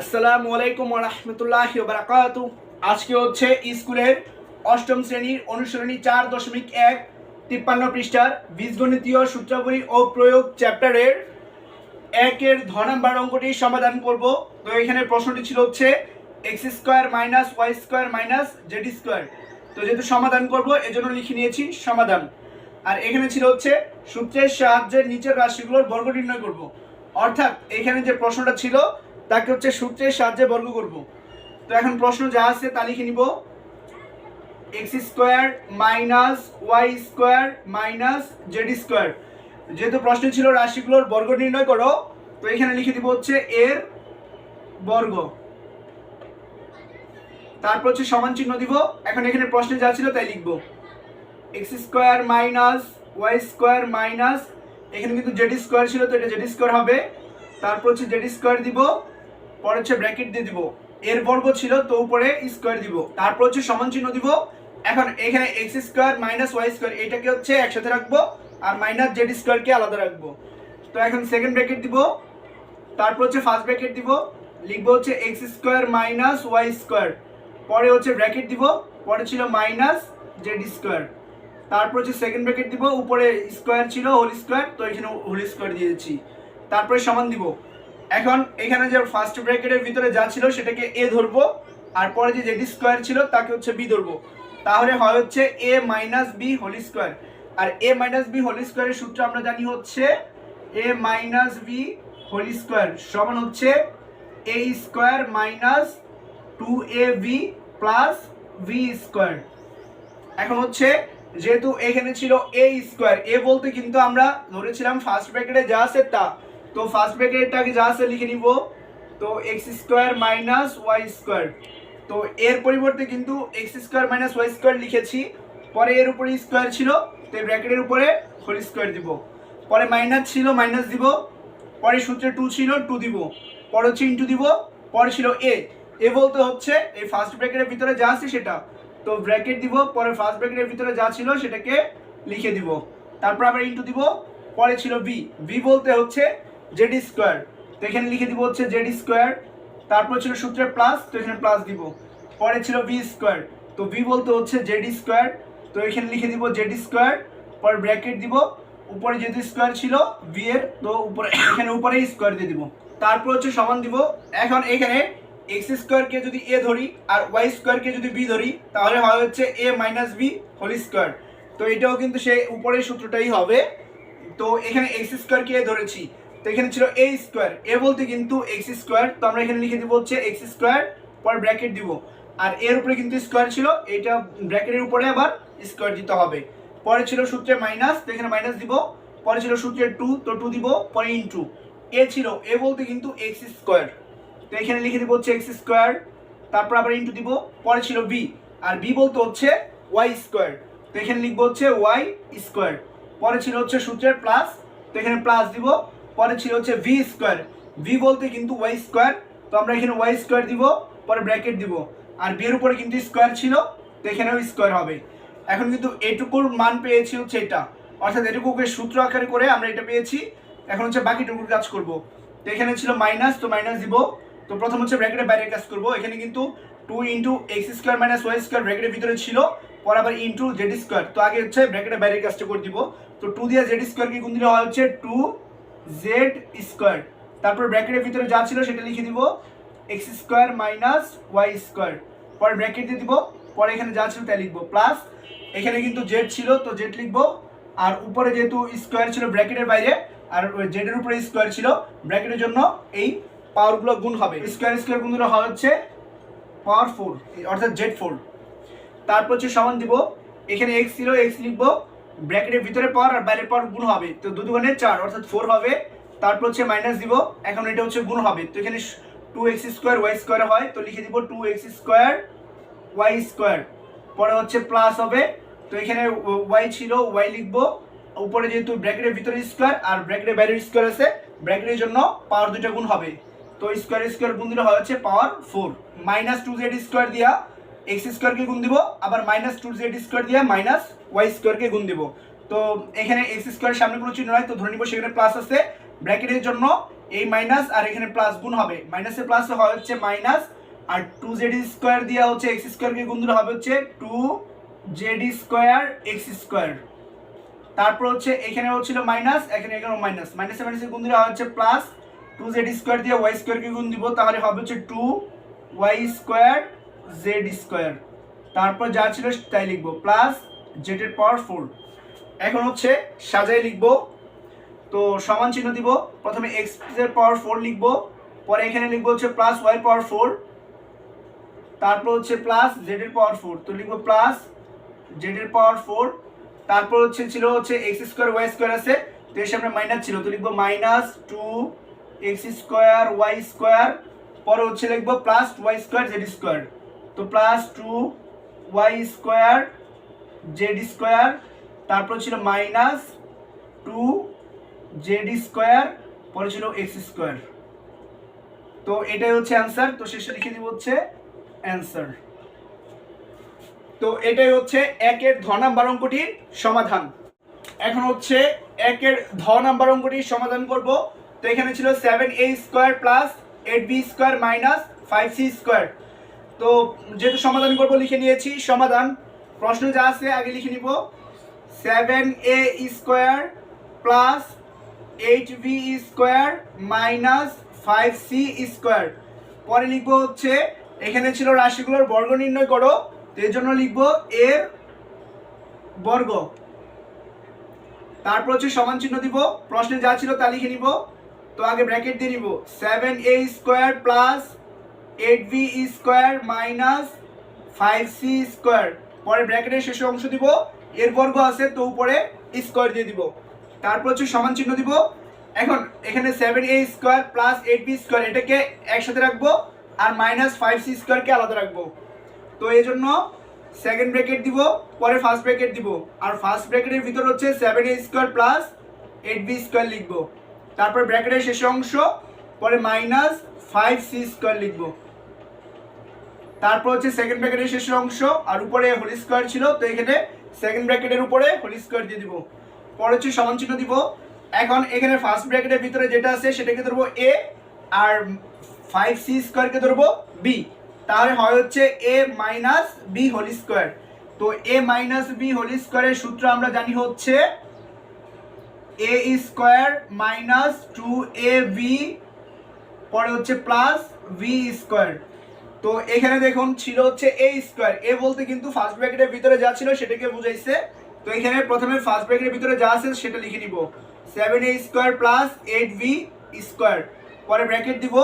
আসসালামু আলাইকুম রহমতুল্লাহ বারাকাত আজকে হচ্ছে স্কুলের অষ্টম শ্রেণির অনুসরণী চার দশমিক এক, তিপ্পান্ন পৃষ্ঠার বীজগণিতীয় সূত্রাবলী ও প্রয়োগ চ্যাপ্টারের একের ধ নাম্বার অঙ্কটি সমাধান করব। তো এখানে প্রশ্নটি ছিল হচ্ছে X square minus Y square minus Z square. তো যেহেতু সমাধান করব, এজন্য লিখে নিয়েছি সমাধান। আর এখানে ছিল হচ্ছে সূত্রের সাহায্যে নিচের রাশিগুলোর বর্গ নির্ণয় করব। অর্থাৎ এখানে যে প্রশ্নটা ছিল তাকে হচ্ছে সূত্রের সাহায্যে বর্গ করব। তো এখন প্রশ্ন যা আছে তা লিখে নিব। X square minus Y square minus Z square যেহেতু প্রশ্ন ছিল রাশিগুলোর বর্গ নির্ণয় করো, তো এখানে লিখে দিব হচ্ছে এর বর্গ। তারপর হচ্ছে সমান চিহ্ন দিব। এখন এখানে প্রশ্নে যা ছিল তাই লিখব। X square minus Y square minus এখানে কিন্তু জেড স্কোয়ার ছিল, তো এটা জেড স্কোয়ার হবে। তারপর হচ্ছে জেড স্কোয়ার দিব। পরে হচ্ছে ব্র্যাকেট দিয়ে দিব। এর বর্গ ছিল তো উপরে স্কোয়ার দিব। তারপর হচ্ছে সমান চিহ্ন দিব। এখন এখানে X square minus Y square এটাকে হচ্ছে একসাথে রাখব আর মাইনাস জেড স্কোয়ারকে আলাদা রাখব। তো এখন সেকেন্ড ব্র্যাকেট দিব। তারপর হচ্ছে ফার্স্ট ব্র্যাকেট দিব। লিখব হচ্ছে X square minus Y square পরে হচ্ছে ব্র্যাকেট দিব। পরে ছিল মাইনাস জেড স্কোয়ার তারপর হচ্ছে সেকেন্ড ব্র্যাকেট দিব। উপরে স্কোয়ার ছিল হোল স্কোয়ার তো এখানে হোল স্কোয়ার দিয়েছি। তারপরে সমান দিব। এখন এখানে যে ফার্স্ট ব্র্যাকেটের ভিতরে যা ছিল সেটাকে এ ধরবো, আর পরে যে জেড স্কোয়ার ছিল তাকে হচ্ছে বি ধরবো। তাহলে হয় হচ্ছে A minus B whole square R A minus B whole স্কোয়ারের সূত্র আমরা জানি হচ্ছে A minus B whole square সমান হচ্ছে A square minus two A B plus B square এখন হচ্ছে যেহেতু এখানে ছিল এ স্কোয়ার এ বলতে কিন্তু আমরা ধরেছিলাম ফার্স্ট ব্র্যাকেটে যা আছে তা। তো ফার্স্ট ব্র্যাকেটটাকে যা আছে লিখে নিব তো X square minus Y square তো এর পরিবর্তে কিন্তু X square minus Y square লিখেছি। পরে এর উপরে স্কোয়ার ছিল, তো এই ব্র্যাকেটের উপরে হোল স্কোয়ার দিব। পরে মাইনাস ছিল মাইনাস দিব। পরে সূত্রে টু ছিল টু দিব। পরে হচ্ছে ইন্টু দিব, পরে ছিল এ এ বলতে হচ্ছে, এই ফার্স্ট ব্র্যাকেটের ভিতরে যা আছে সেটা। তো ব্র্যাকেট দিব, পরে ফার্স্ট ব্র্যাকেটের ভিতরে যা ছিল সেটাকে লিখে দিব। তারপর আবার ইন্টু দিব, পরে ছিল বি বি বলতে হচ্ছে জেড স্কোয়ার। তো এখানে লিখে দিব হচ্ছে জেড স্কোয়ার, তারপর ছিল সূত্রে প্লাস, তো এখানে প্লাস দিব। পরে ছিল বি স্কোয়ার, তো বি বলতে হচ্ছে জেড স্কোয়ার, তো এখানে লিখে দিব জেড স্কোয়ার, পরে ব্র্যাকেট দিব, উপরে যেহেতু স্কোয়ার ছিল বি এর, তো উপরে, এখানে উপরে স্কোয়ার দিয়ে দিব। তারপর হচ্ছে সমান দিব, এখন এখানে এক্স স্কোয়ারকে যদি এ ধরি আর ওয়াই স্কোয়ারকে যদি বি ধরি, তাহলে হয় হচ্ছে a minus b whole square. তো এটাও কিন্তু সেই উপরের সূত্রটাই হবে। তো এখানে এক্স স্কোয়ারকে এ ধরেছি তো এখানে ছিল এ স্কোয়ার এ বলতে কিন্তু এক্স স্কোয়ার তো আমরা এখানে লিখে দিব হচ্ছে এক্স স্কোয়ার পর ব্র্যাকেট দিব। আর এর উপরে কিন্তু স্কোয়ার ছিল, এটা ব্র্যাকেটের উপরে আবার স্কোয়ার দিতে হবে। পরে ছিল সূত্রে মাইনাস তো এখানে মাইনাস দিব। পরে ছিল সূত্রে টু তো টু দিব, পরে ইন্টু এ ছিল এ বলতে কিন্তু এক্স স্কোয়ার তো এখানে লিখে দিব হচ্ছে এক্স স্কোয়ার তারপর আবার ইন্টু দিব, পরে ছিল বি আর বি বলতে হচ্ছে ওয়াই স্কোয়ার তো এখানে লিখব হচ্ছে ওয়াই স্কোয়ার পরে ছিল হচ্ছে সূত্রের প্লাস তো এখানে প্লাস দিব পরে ছিল হচ্ছে ভি স্কোয়ার ভি বলতে কিন্তু ওয়াই স্কোয়ার তো আমরা এখানে ওয়াই স্কোয়ার দিব, পরে ব্র্যাকেট দিব। আর বি এর উপরে কিন্তু স্কোয়ার ছিল, তো এখানেও স্কোয়ার হবে। এখন কিন্তু এটুকুর মান পেয়েছি হচ্ছে এটা। অর্থাৎ এটুকুকে সূত্র আকারে করে আমরা এটা পেয়েছি। এখন হচ্ছে বাকিটুকুর কাজ করব। তো এখানে ছিল মাইনাস তো মাইনাস দিব। তো প্রথম হচ্ছে ব্র্যাকেটের বাইরে কাজ করব। এখানে কিন্তু two into x square minus y square ব্র্যাকেটের ভিতরে ছিল। পর আবার ইন্টু জেড স্কোয়ার তো আগে হচ্ছে ব্র্যাকেটের বাইরের কাজটা করে দিব। তো টু দিয়ে জেড স্কোয়ারকে গুণ দিলে হচ্ছে টু জেড স্কোয়ার তারপর ব্র্যাকেটের ভিতরে যা ছিল সেটা লিখে দিব x square minus y square পরে ব্র্যাকেট দিয়ে দিব, পরে এখানে যা ছিল তাই লিখব। প্লাস এখানে কিন্তু জেড ছিল, তো জেড লিখব। আর উপরে যেহেতু স্কোয়ার ছিল ব্র্যাকেটের বাইরে, আর জেডের উপরে স্কোয়ার ছিল ব্র্যাকেটের জন্য এই পাওয়ারগুলো গুণ হবে। স্কোয়ার স্কোয়ার গুণ দিলে হয় হচ্ছে পাওয়ার ফোর অর্থাৎ জেড ফোর তারপর হচ্ছে সমান দিব, এখানে এক্স ছিল এক্স লিখব। ব্র্যাকেটের ভিতরে পাওয়ার আর বাইরের পাওয়ার গুণ হবে। তো দু দুগুণে চার, অর্থাৎ ফোর হবে। তারপর হচ্ছে মাইনাস দিব। এখন এটা হচ্ছে গুণ হবে। তো এখানে two x square y square হয়। তো লিখে দিব two x square y square পরে হচ্ছে প্লাস হবে। তো এখানে ওয়াই ছিল ওয়াই লিখব। উপরে যেহেতু ব্র্যাকেটের ভিতরে স্কোয়ার আর ব্র্যাকেটের বাইরের স্কোয়ার আছে, ব্র্যাকেটের জন্য পাওয়ার দুইটা গুণ হবে। তো স্কোয়ার স্কোয়ার গুণ দিলে হয় হচ্ছে power four minus two z square দিয়া এক্স স্কোয়ারকে গুণ দিব, আবার মাইনাস টু জেড স্কোয়ার দিয়া মাইনাস ওয়াই স্কোয়ারকে গুণ দিব। তো এখানে এক্স স্কোয়ারের সামনে কোনো চিহ্ন নাই, তো ধরে নিব সেখানে প্লাস আছে। ব্র্যাকেটের জন্য এই মাইনাস আর এখানে প্লাস গুণ হবে। মাইনাসে প্লাস হয় হচ্ছে মাইনাস আর টু জেড স্কোয়ার দেওয়া হচ্ছে এক্স স্কোয়ারকে গুণ দিলে হবে হচ্ছে two z square x square তারপর হচ্ছে এখানে হচ্ছিল মাইনাস এখানে এখানে মাইনাস মাইনাসে মাইনাসে গুণ দিলে হচ্ছে প্লাস টু জেড স্কোয়ার দিয়ে ওয়াই স্কোয়ারকে গুণ দিব, তাহলে হবে হচ্ছে two y square z square তারপর যা ছিল তাই লিখব প্লাস জেডের পাওয়ার ফোর এখন হচ্ছে সাজাই লিখব। তো সমান চিহ্ন দিব। প্রথমে এক্সের পাওয়ার ফোর লিখব। পরে এখানে লিখব হচ্ছে প্লাস ওয়াই পাওয়ার ফোর তারপর হচ্ছে প্লাস জেড এর পাওয়ার ফোর তো লিখব প্লাস জেড এর পাওয়ার ফোর তারপর হচ্ছে ছিল হচ্ছে এক্স স্কোয়ার ওয়াই স্কোয়ার আছে। তো এর সামনে মাইনাস ছিল। তো লিখব minus two x square y square পরে হচ্ছে লিখব plus y square z square তো plus two y square z square তারপর ছিল মাইনাস টু জেড স্কোয়ার পরে ছিল এক্স স্কোয়ার তো এটাই হচ্ছে অ্যান্সার তো শেষে লিখে দিব হচ্ছে অ্যান্সার তো এটাই হচ্ছে একের ধ নাম্বার অঙ্কটির সমাধান। এখন হচ্ছে একের ধ নাম্বার অঙ্কটির সমাধান করব। তো এখানে ছিল seven a square plus eight b square minus five c square তো যেহেতু সমাধান করব, লিখে নিয়েছি, সমাধান। প্রশ্ন যা আছে, আগে লিখে নিব। Seven a square plus eight b square minus five c square পরে লিখব হচ্ছে, এখানে ছিল রাশিগুলোর বর্গ নির্ণয় করো, তো এর জন্য লিখব এর বর্গ। তারপর হচ্ছে সমান চিহ্ন দিব, প্রশ্নে যা ছিল তা লিখে নিব। তো আগে ব্র্যাকেট দিয়ে নিব। Seven a square plus eight b square minus five c square পরে ব্র্যাকেটের শেষে অংশ দিব। এর বর্গ আছে তো উপরে স্কোয়ার দিয়ে দিব। তারপর হচ্ছে সমান চিহ্ন দিব। এখন এখানে seven a square plus eight b square এটাকে একসাথে রাখব আর মাইনাস ফাইভ সি স্কোয়ারকে আলাদা রাখব। তো এই জন্য সেকেন্ড ব্র্যাকেট দিব, পরে ফার্স্ট ব্র্যাকেট দিব। আর ফার্স্ট ব্র্যাকেটের ভিতর হচ্ছে seven a square plus eight b square লিখব। তারপর ব্র্যাকেটের শেষ অংশ, পরে মাইনাস ফাইভ সি স্কোয়ার লিখব। তারপর হচ্ছে সেকেন্ড ব্র্যাকেটের শেষের অংশ, আর উপরে হোল স্কোয়ার ছিল, তো এখানে সেকেন্ড ব্র্যাকেটের উপরে হোল স্কোয়ার দিয়ে দিব। পরে হচ্ছে সমান চিহ্ন দিব। এখন এখানে ফার্স্ট ব্র্যাকেটের ভিতরে যেটা আছে, সেটাকে ধরবো এ আর ফাইভ সি স্কোয়ারকে ধরবো বি তাহলে হয় হচ্ছে a minus b whole square তো এ মাইনাস বি হোল স্কোয়ারের সূত্র আমরা জানি হচ্ছে a square minus two a b পরে হচ্ছে প্লাস ভি স্কোয়ার তো এখানে দেখুন, ছিল হচ্ছে এ স্কোয়ার এ বলতে কিন্তু ফার্স্ট ব্র্যাকেটের ভিতরে যা ছিল সেটাকে বুঝাইছে। তো এখানে প্রথমে ফার্স্ট ব্র্যাকেটের ভিতরে যা আছে সেটা লিখে নিব। Seven a square plus eight b square পরে ব্র্যাকেট দিব।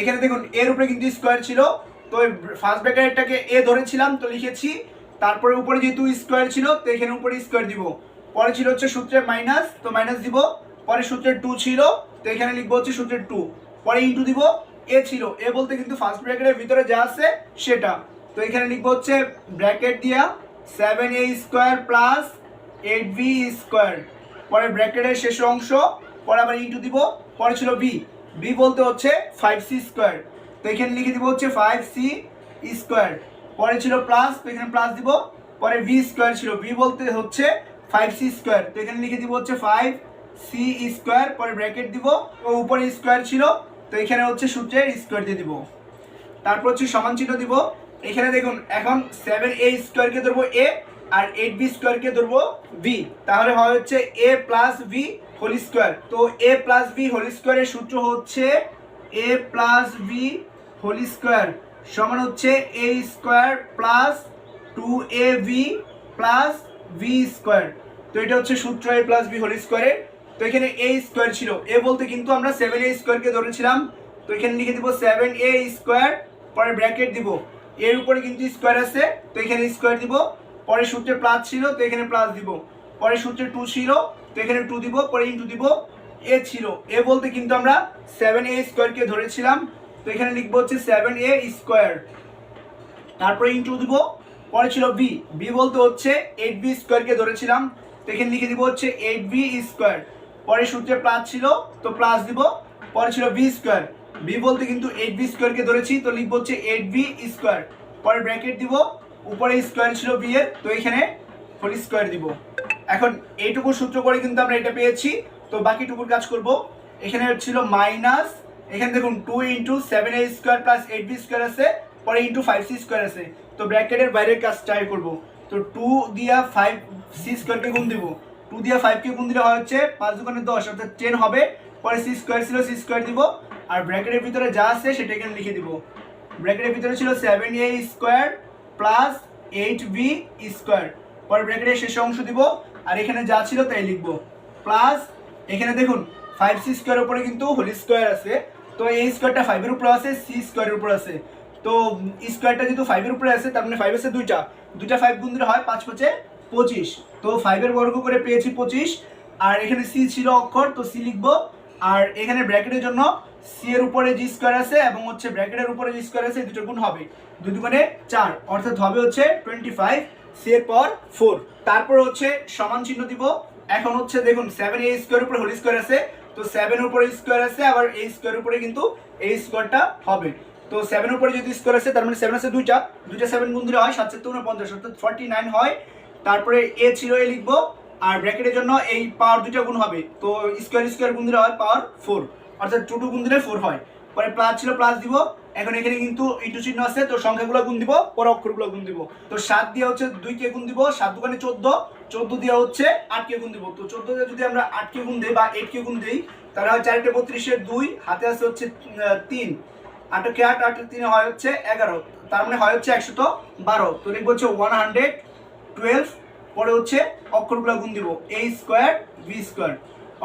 এখানে দেখুন, এর উপরে কিন্তু স্কোয়ার ছিল। তো ফার্স্ট ব্র্যাকেটটাকে এ ধরেছিলাম, তো লিখেছি। তারপরে উপরে যেহেতু স্কোয়ার ছিল, তো এখানে উপরে স্কোয়ার দিব। পরে ছিল হচ্ছে সূত্রের মাইনাস তো মাইনাস দিব। পরে সূত্রের টু ছিল, তো এখানে লিখব হচ্ছে সূত্রের টু পরে ইন্টু দিব, এ ছিল। এ বলতে কিন্তু ফার্স্ট ব্র্যাকেটের ভিতরে যা আছে, সেটা। তো এখানে লিখব হচ্ছে ব্র্যাকেট দিয়া seven a square plus eight b square পরে ব্র্যাকেটের শেষ অংশ, পরে আবার ইন্টু দিব, পরে ছিল বি বি বলতে হচ্ছে ফাইভ সি স্কোয়ার তো এখানে লিখে দিব হচ্ছে ফাইভ সি স্কোয়ার পরে ছিল প্লাস তো এখানে প্লাস দিব, পরে ভি স্কোয়ার ছিল। ভি বলতে হচ্ছে ফাইভ সি স্কোয়ার তো এখানে লিখে দিব হচ্ছে ফাইভ সি স্কোয়ার পরে ব্র্যাকেট দিব, ও উপরে স্কোয়ার ছিল তো এখানে হচ্ছে সূত্রের স্কোয়ার দিয়ে দিব। তারপর হচ্ছে সমান চিহ্ন দিব। এখানে দেখুন, এখন সেভেন এ স্কোয়ারকে ধরবো এ আর এইট বি স্কোয়ারকে ধরবো ভি তাহলে হয় হচ্ছে a plus b whole square তো এ প্লাস ভি হোল স্কোয়ারের সূত্র হচ্ছে a plus b whole square সমান হচ্ছে a square plus two a b plus b square তো এটা হচ্ছে সূত্র এ প্লাস ভি হোল স্কোয়ারের তো এখানে এ স্কোয়ার ছিল। এ বলতে কিন্তু আমরা সেভেন এ স্কোয়ারকে ধরেছিলাম। তো এখানে লিখে দিব সেভেন এ স্কোয়ার পরে ব্র্যাকেট দিব। এর উপরে কিন্তু স্কোয়ার আছে, তো এখানে স্কোয়ার দিব। পরে সূত্রে প্লাস ছিল, তো এখানে প্লাস দিব। পরে সূত্রে টু ছিল, তো এখানে টু দিব, পরে ইন্টু দিব এ ছিল। এ বলতে কিন্তু আমরা সেভেন এ স্কোয়ারকে ধরেছিলাম। তো এখানে লিখব হচ্ছে সেভেন এ স্কোয়ার তারপরে ইন্টু দিব, পরে ছিল বি বি বলতে হচ্ছে এইট বি স্কোয়ারকে ধরেছিলাম। তো এখানে লিখে দিব হচ্ছে এইট বি স্কোয়ার পরে সূত্রে প্লাস ছিল, তো প্লাস দিব। পরে ছিল বি স্কোয়ার বি বলতে কিন্তু এইট বি স্কোয়ারকে ধরেছি, তো লিখব হচ্ছে এইট বি স্কোয়ার পরে ব্র্যাকেট দিব, উপরে স্কোয়ার ছিল বি এর, তো এখানে হোল স্কোয়ার দিব। এখন এইটুকু সূত্র করে কিন্তু আমরা এটা পেয়েছি, তো বাকিটুকুর কাজ করব। এখানে ছিল মাইনাস এখানে দেখুন two into seven a square plus eight b square আছে, পরে ইন্টু ফাইভ সি স্কোয়ার আছে। তো ব্র্যাকেটের বাইরের কাজ ট্রাই করব। তো টু দিয়া ফাইভ সি স্কোয়ারকে গুণ দিব। টু দিয়া ফাইভকে গুণ দিলে হয় হচ্ছে পাঁচ দোকানে দশ, অর্থাৎ টেন হবে। পরে সি স্কোয়ার ছিল সি স্কোয়ার দিব। আর ব্র্যাকেটের ভিতরে যা আছে সেটা এখানে লিখে দিব। ব্র্যাকেটের ভিতরে ছিল seven a square plus eight b square পরে ব্র্যাকেটের শেষ অংশ দিব। আর এখানে যা ছিল তাই লিখব। প্লাস এখানে দেখুন ফাইভ সি স্কোয়ারের উপরে কিন্তু হোল স্কোয়ার আছে। তো এই স্কোয়ারটা ফাইভের উপরে আছে সি স্কোয়ারের উপরে আছে। তো স্কোয়ারটা যেহেতু ফাইভের উপরে আছে, তার মানে ফাইভ আছে দুইটা। দুইটা ফাইভ গুণ দিলে হয় পাঁচ পাঁচে পঁচিশ। তো ফাইভের বর্গ করে পেয়েছি পঁচিশ। আর এখানে সি ছিল অক্ষর, তো সি লিখব। আর এখানে ব্র্যাকেটের জন্য সি এর উপরে জি স্কোয়ার আছে এবং হচ্ছে ব্র্যাকেটের উপরে জি স্কোয়ার আছে দুটো গুণ হবে। দুই দুগুণে চার, অর্থাৎ হবে হচ্ছে টোয়েন্টি ফাইভ সি এর পর ফোর তারপর হচ্ছে সমান চিহ্ন দিব। এখন হচ্ছে দেখুন সেভেন এ স্কোয়ার উপরে হোল স্কোয়ার আছে, তো সেভেন উপরে স্কোয়ার আছে, আবার এই স্কোয়ার উপরে কিন্তু এই স্কোয়ারটা হবে। তো সেভেন উপরে যদি স্কোয়ার আছে, তার মানে সেভেন আছে দুইটা। দুইটা সেভেন গুণ দিলে হয় সাত সাত পঞ্চাশ অর্থাৎ ফর্টি নাইন হয়। তারপরে এ ছিল এ লিখব, আর ব্র্যাকেটের জন্য এই পাওয়ার দুইটা গুণ হবে। তো স্কোয়ার স্কোয়ার গুণ দিলে হয় পাওয়ার ফোর অর্থাৎ টু টু গুণ দিলে ফোর হয়। পরে প্লাস ছিল প্লাস দিব, এখন এখানে কিন্তু ইন্টু চিহ্ন আছে, তো সংখ্যাগুলো গুণ দিব, পরে অক্ষরগুলো গুণ দিব। তো সাত দিয়ে হচ্ছে দুই কে গুণ দিব, সাত দোকানে চোদ্দ চোদ্দ দিয়ে হচ্ছে আট কে গুণ দিব। তো চোদ্দ দিয়ে যদি আমরা আট কে গুণ দিই বা এইট কে গুণ দিই, তাহলে হয় চারটে বত্রিশের দুই, হাতে আছে হচ্ছে তিন। আটকে আট আট তিনে হয় হচ্ছে এগারো, তার মানে হয় হচ্ছে একশত বারো। তো লিখব হচ্ছে ওয়ান হান্ড্রেড টুয়েলভ পরে হচ্ছে অক্ষরগুলো গুণ দিব। এ স্কোয়ার বি স্কোয়ার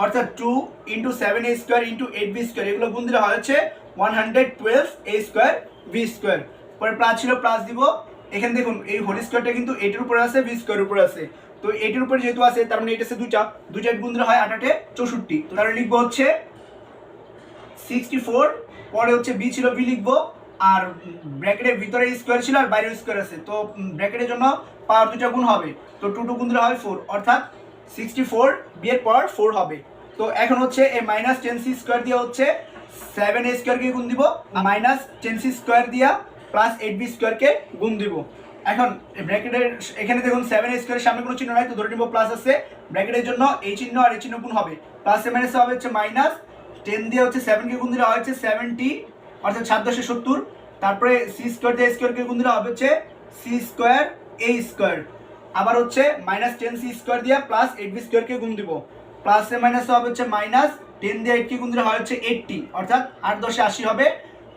অর্থাৎ two into seven a square into eight b square এগুলো গুণ দিলে হয় হচ্ছে one hundred twelve a square b square পরে প্লাস ছিল প্লাস দিব। এখানে দেখুন, এই হোল স্কোয়ারটা কিন্তু এইটের উপরে আছে বি স্কোয়ার উপরে আছে। তো এইটের উপরে যেহেতু আছে, তার মানে এটা আছে দুইটা। দুইটা গুণ দিলে হয় আটাটে চৌষট্টি। তো তাহলে লিখব হচ্ছে সিক্সটি ফোর পরে হচ্ছে বি ছিল বি লিখব। আর ব্র্যাকেটের ভিতরে স্কোয়ার ছিল আর বাইরে স্কোয়ার আছে। তো ব্র্যাকেটের জন্য পাওয়ার দুইটা গুণ হবে। তো টু টু গুণ দিলে হয় ফোর অর্থাৎ সিক্সটি ফোর বি এর পাওয়ার ফোর হবে। তো এখন হচ্ছে এই মাইনাস টেন সি স্কোয়ার দিয়ে হচ্ছে সেভেন এ স্কোয়ারকে গুণ দিব। মাইনাস টেন সি স্কোয়ার দিয়া প্লাস এইট বি স্কোয়ারকে গুণ দিব। এখন ব্র্যাকেটের এখানে দেখুন সেভেন এ স্কোয়ারের সামনে কোনো চিহ্ন নাই, তো ধরে নিব প্লাস আছে। ব্র্যাকেটের জন্য এই চিহ্ন আর এই চিহ্ন গুণ হবে। প্লাস এ মাইনাস হবে হচ্ছে মাইনাস টেন দিয়ে হচ্ছে সেভেনকে গুণ দিলে হচ্ছে সেভেন্টি অর্থাৎ সাত দশে সত্তর। তারপরে সি স্কোয়ার দিয়ে স্কোয়ারকে গুণ দিলে হবে হচ্ছে সি স্কোয়ার এ স্কোয়ার আবার হচ্ছে মাইনাস টেন সি স্কোয়ার দিয়ে প্লাস এইট বি স্কোয়ারকে গুণ দিব। প্লাস মাইনাস হবে হচ্ছে মাইনাস টেন দিয়ে এইটকে গুণ দিলে হয় হচ্ছে এইটটি অর্থাৎ আট দশে আশি হবে।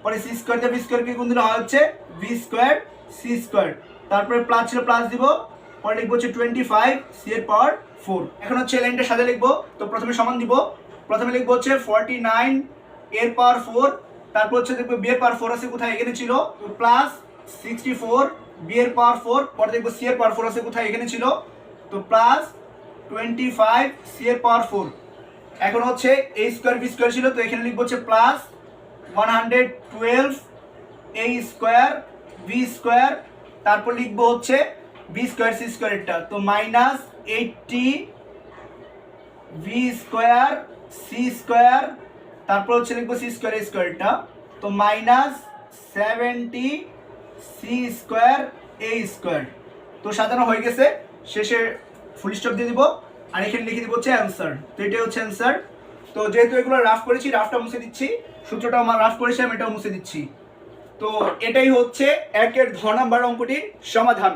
পরে সি স্কোয়ার দিয়ে বি স্কোয়ারকে গুণ দিলে হয় হচ্ছে বি স্কোয়ার সি স্কোয়ার তারপরে প্লাস ছিল প্লাস দিব। পরে লিখব হচ্ছে টোয়েন্টি ফাইভ সি এর পাওয়ার ফোর এখন হচ্ছে লাইনটা সাথে লিখব। তো প্রথমে সমান দিব। প্রথমে লিখব হচ্ছে ফর্টি নাইন এর পাওয়ার ফোর তারপর হচ্ছে দেখব বি এর পাওয়ার ফোর আছে, কোথায়? এখানে ছিল। প্লাস সিক্সটি ফোর বি এর পাওয়ার ফোর পরে দেখব সি এর পাওয়ার ফোর আছে, কোথায়? এখানে ছিল। তো প্লাস টোয়েন্টি ফাইভ সি এর পাওয়ার ফোর এখন হচ্ছে এ স্কোয়ার বি স্কোয়ার ছিল, তো এখানে লিখব হচ্ছে plus one hundred twelve a square b square তারপর লিখব হচ্ছে বি স্কোয়ার সি স্কোয়ারটা তো minus eighty b square c square তারপর হচ্ছে লিখব সি স্কোয়ার স্কোয়ারটা তো minus seventy c square a square তো সাজানো হয়ে গেছে। শেষে ফুল স্টপ দিয়ে দিব। আর এখানে লিখে দিব হচ্ছে অ্যান্সার তো এটাই হচ্ছে অ্যান্সার তো যেহেতু এগুলো রাফ করেছি রাফটা মুছে দিচ্ছি। সূত্রটা আমার রাফ করেছি, আমি এটাও মুছে দিচ্ছি। তো এটাই হচ্ছে একের ধ নাম্বার অঙ্কটির সমাধান।